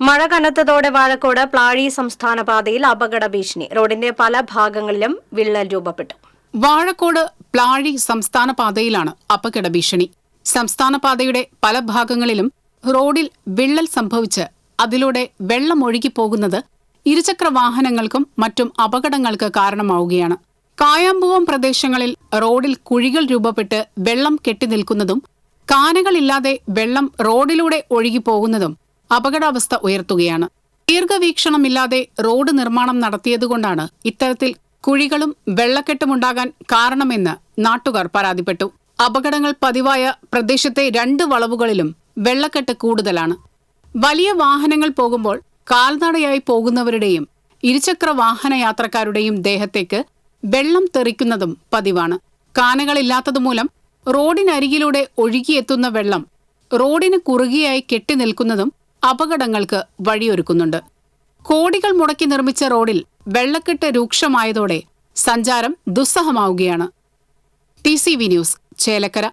മഴ കനത്തതോടെ വാഴക്കോട് പ്ലാഴി സംസ്ഥാന പാതയിൽ അപകട ഭീഷണി റോഡിന്റെ പല ഭാഗങ്ങളിലും വിള്ളൽ രൂപപ്പെട്ടു. വാഴക്കോട് പ്ലാഴി സംസ്ഥാന പാതയിലാണ് അപകട ഭീഷണി സംസ്ഥാന പാതയുടെ പല ഭാഗങ്ങളിലും റോഡിൽ വിള്ളൽ സംഭവിച്ച് അതിലൂടെ വെള്ളം ഒഴുകിപ്പോകുന്നത് ഇരുചക്ര വാഹനങ്ങൾക്കും മറ്റും അപകടങ്ങൾക്ക് കാരണമാവുകയാണ്. കായാമ്പുവം പ്രദേശങ്ങളിൽ റോഡിൽ കുഴികൾ രൂപപ്പെട്ട് വെള്ളം കെട്ടിനിൽക്കുന്നതും കാനകളില്ലാതെ വെള്ളം റോഡിലൂടെ ഒഴുകിപ്പോകുന്നതും അപകടാവസ്ഥ ഉയർത്തുകയാണ്. ദീർഘവീക്ഷണമില്ലാതെ റോഡ് നിർമ്മാണം നടത്തിയതുകൊണ്ടാണ് ഇത്തരത്തിൽ കുഴികളും വെള്ളക്കെട്ടുമുണ്ടാകാൻ കാരണമെന്ന് നാട്ടുകാർ പരാതിപ്പെട്ടു. അപകടങ്ങൾ പതിവായ പ്രദേശത്തെ രണ്ട് വളവുകളിലും വെള്ളക്കെട്ട് കൂടുതലാണ്. വലിയ വാഹനങ്ങൾ പോകുമ്പോൾ കാൽനടയായി പോകുന്നവരുടെയും ഇരുചക്ര വാഹന യാത്രക്കാരുടെയും ദേഹത്തേക്ക് വെള്ളം തെറിക്കുന്നതും പതിവാണ്. കാനകളില്ലാത്തതുമൂലം റോഡിനരികിലൂടെ ഒഴുകിയെത്തുന്ന വെള്ളം റോഡിന് കുറുകിയായി കെട്ടിനിൽക്കുന്നതും അപകടങ്ങൾക്ക് വഴിയൊരുക്കുന്നുണ്ട്. കോടികൾ മുടക്കി നിർമ്മിച്ച റോഡിൽ വെള്ളക്കെട്ട് രൂക്ഷമായതോടെ സഞ്ചാരം ദുസ്സഹമാവുകയാണ്. T C V news Chelakkara.